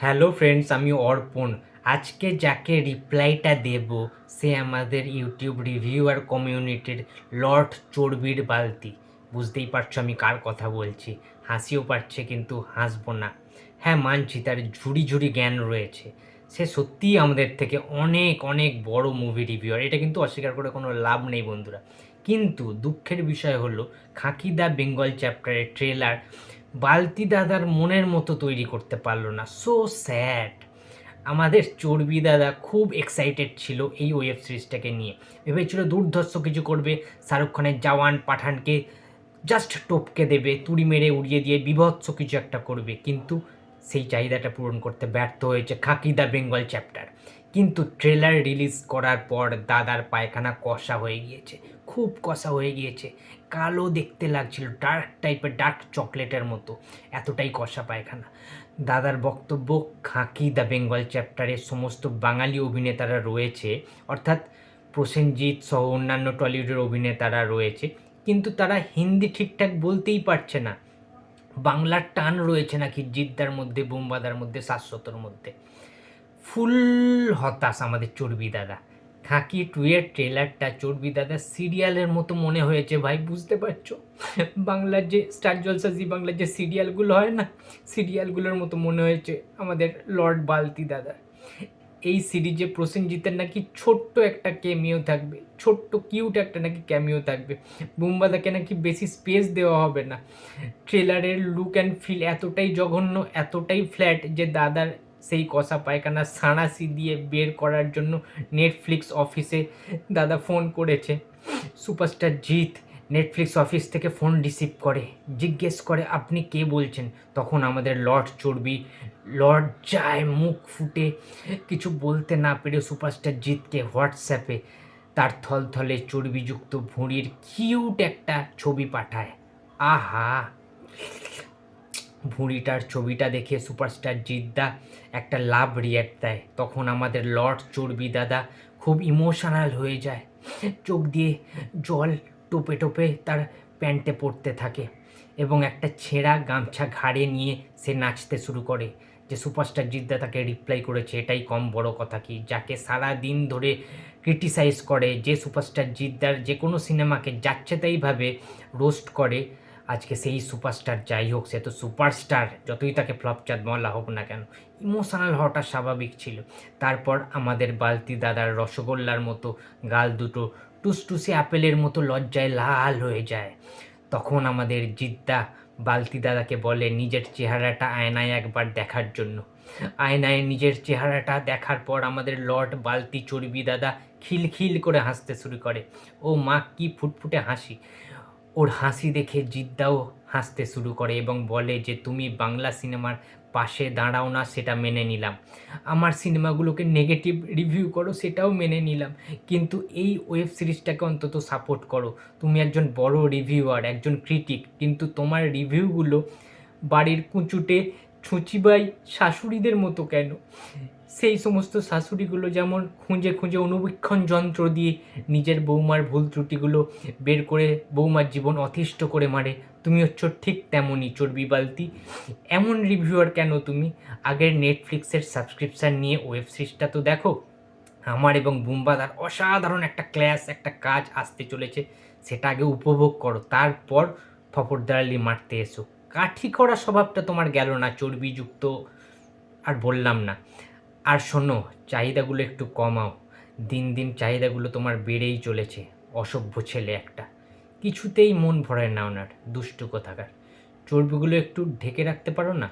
Hello friends, আমি অর্পণ। আজকে যাকে রিপ্লাইটা দেব, সে আমাদের ইউটিউব রিভিউয়ার কমিউনিটির লর্ড চর্বির বালতি। বুঝতেই পারছ আমি কার কথা বলছি। হাসিও পারছে কিন্তু হাসবো না। হ্যাঁ মানছি, তার ঝুড়ি ঝুড়ি জ্ঞান রয়েছে। সে সত্যিই আমাদের থেকে অনেক অনেক বড় মুভি রিভিউয়ার এটা কিন্তু অস্বীকার করে কোনো লাভ নেই বন্ধুরা। কিন্তু দুঃখের বিষয় হলো, খাকি দা বেঙ্গল চ্যাপ্টারের ট্রেলার বালতি দাদার মনের মতো তৈরি করতে পারল না। সো স্যাড আমাদের চর্বি দাদা খুব এক্সাইটেড ছিল এই ওয়েব সিরিজটাকে নিয়ে। ভেবেছিল দুর্ধর্ষ কিছু করবে। শাহরুখ খানের জওয়ান পাঠানকে জাস্ট টপকে দেবে, তুড়ি মেরে উড়িয়ে দিয়ে বিভৎস কিছু একটা করবে। কিন্তু সেই চাহিদাটা পূরণ করতে ব্যর্থ হয়েছে খাকি দা বেঙ্গল চ্যাপ্টার কিন্তু ট্রেলার রিলিজ করার পর দাদার পায়খানা কষা হয়ে গিয়েছে, খুব কষা হয়ে গিয়েছে। কালো দেখতে লাগছিল ডার্ক টাইপের ডার্ক চকলেটের মতো। এতটাই কষা পায়খানা। দাদার বক্তব্য, খাঁকি দ্য বেঙ্গল চ্যাপ্টারে সমস্ত বাঙালি অভিনেতারা রয়েছে, অর্থাৎ প্রসেনজিৎ সহ অন্যান্য টলিউডের অভিনেতারা রয়েছে, কিন্তু তারা হিন্দি ঠিকঠাক বলতেই পারছে না। বাংলার টান রয়েছে নাকি জিদ্দার মধ্যে, বোমবাদার মধ্যে, শাশ্বতর মধ্যে। ফুল হতাশ আমাদের চর্বি দাদা। খাকি টুয়ের ট্রেলারটা চর্বি দাদা সিরিয়ালের মতো মনে হয়েছে, ভাই, বুঝতে পারছ? বাংলার যে স্টার জলসা জি বাংলার যে সিরিয়ালগুলো হয় না, সিরিয়ালগুলোর মতো মনে হয়েছে আমাদের লর্ড বালতি দাদা। এই সিরিজে প্রসেনজিতের নাকি ছোট্ট একটা ক্যামিও থাকবে, ছোট্ট কিউট একটা নাকি ক্যামিও থাকবে। বুম্বাদাকে নাকি বেশি স্পেস দেওয়া হবে না। ট্রেলারের লুক অ্যান্ড ফিল এতটাই জঘন্য, এতটাই ফ্ল্যাট যে দাদার সেই কষা পায়খানা সাঁড়াশি দিয়ে বের করার জন্য নেটফ্লিক্স অফিসে দাদা ফোন করেছে। সুপারস্টার জিৎ নেটফ্লিক্স অফিস থেকে ফোন রিসিভ করে। জিজ্ঞেস করে, আপনি কে বলছেন? তখন আমাদের লর্ড চর্বি লর্ড যায় মুখ ফুটে কিছু বলতে না পেরে সুপারস্টার জিতকে হোয়াটসঅ্যাপে তার থলথলে চর্বিযুক্ত ভুঁড়ির কিউট একটা ছবি পাঠায়। আহা! ভুঁড়িটার ছবিটা দেখে সুপারস্টার জিদ্দা একটা লাভ রিয়াক্ট দেয়। তখন আমাদের লর্ড চর্বি দাদা খুব ইমোশনাল হয়ে যায়। চোখ দিয়ে জল টোপে টোপে তার প্যান্টে পড়তে থাকে এবং একটা ছেঁড়া গামছা ঘাড়ে নিয়ে সে নাচতে শুরু করে। যে সুপারস্টার জিদ্দা তাকে রিপ্লাই করেছে, এটাই কম বড় কথা কি? যাকে সারা দিন ধরে ক্রিটিসাইজ করে। যে সুপারস্টার জিদ্দার যে কোনো সিনেমাকে যাচ্ছে তাইভাবে রোস্ট করে আজকে সেই সুপারস্টার যাই হোক, সে তো সুপারস্টার, যতই তাকে ফ্লপচাঁদ বলা হোক না কেন, ইমোশনাল হওয়াটা স্বাভাবিক ছিল। তারপর আমাদের বালতি দাদার রসগোল্লার মতো গাল দুটো টুসটুসে আপেলের মতো লজ্জায় লাল হয়ে যায়। তখন আমাদের জিদ্দা বালতি দাদাকে বলে নিজের চেহারাটা আয়নায় একবার দেখার জন্য। আয়নায় নিজের চেহারাটা দেখার পর আমাদের লর্ড বালতি চর্বি দাদা খিলখিল করে হাসতে শুরু করে। ও মা, কি ফুটফুটে হাসি। ওর হাসি দেখে জিদ্দাও হাসতে শুরু করে এবং বলে যে, তুমি বাংলা সিনেমার পাশে দাঁড়াও না, সেটা মেনে নিলাম। আমার সিনেমাগুলোকে নেগেটিভ রিভিউ করো, সেটাও মেনে নিলাম। কিন্তু এই ওয়েব সিরিজটাকে অন্তত সাপোর্ট করো। তুমি একজন বড় রিভিউয়ার একজন ক্রিটিক কিন্তু তোমার রিভিউগুলো বাড়ির কুঁচুটে ছুঁচিবাই শাশুড়িদের মতো কেন? সেই সমস্ত শাশুড়িগুলো যেমন খুঁজে খুঁজে অনুবীক্ষণ যন্ত্র দিয়ে নিজের বৌমার ভুল ত্রুটিগুলো বের করে বৌমার জীবন অতিষ্ঠ করে মারে। তুমি হচ্ছ ঠিক তেমনই চর্বি বালতি। এমন রিভিউয়ার কেন তুমি? আগের নেটফ্লিক্সের সাবস্ক্রিপশান নিয়ে ওয়েব সিরিজটা তো দেখো। আমার এবং বুম্বাদার অসাধারণ একটা ক্লাস একটা কাজ আসতে চলেছে। সেটা আগে উপভোগ করো। তারপর ফপরদারালি মারতে এসো। কাঠি করা স্বভাবটা তোমার গেল না, চর্বিযুক্ত, আর বললাম না। আর শোনো, চাহিদাগুলো একটু কমাও। দিন দিন চাহিদাগুলো তোমার বেড়েই চলেছে, অসভ্য ছেলে একটা। কিছুতেই মন ভরায় না ওনার, দুষ্টু কোথাকার। চর্বিগুলো একটু ঢেকে রাখতে পারো না?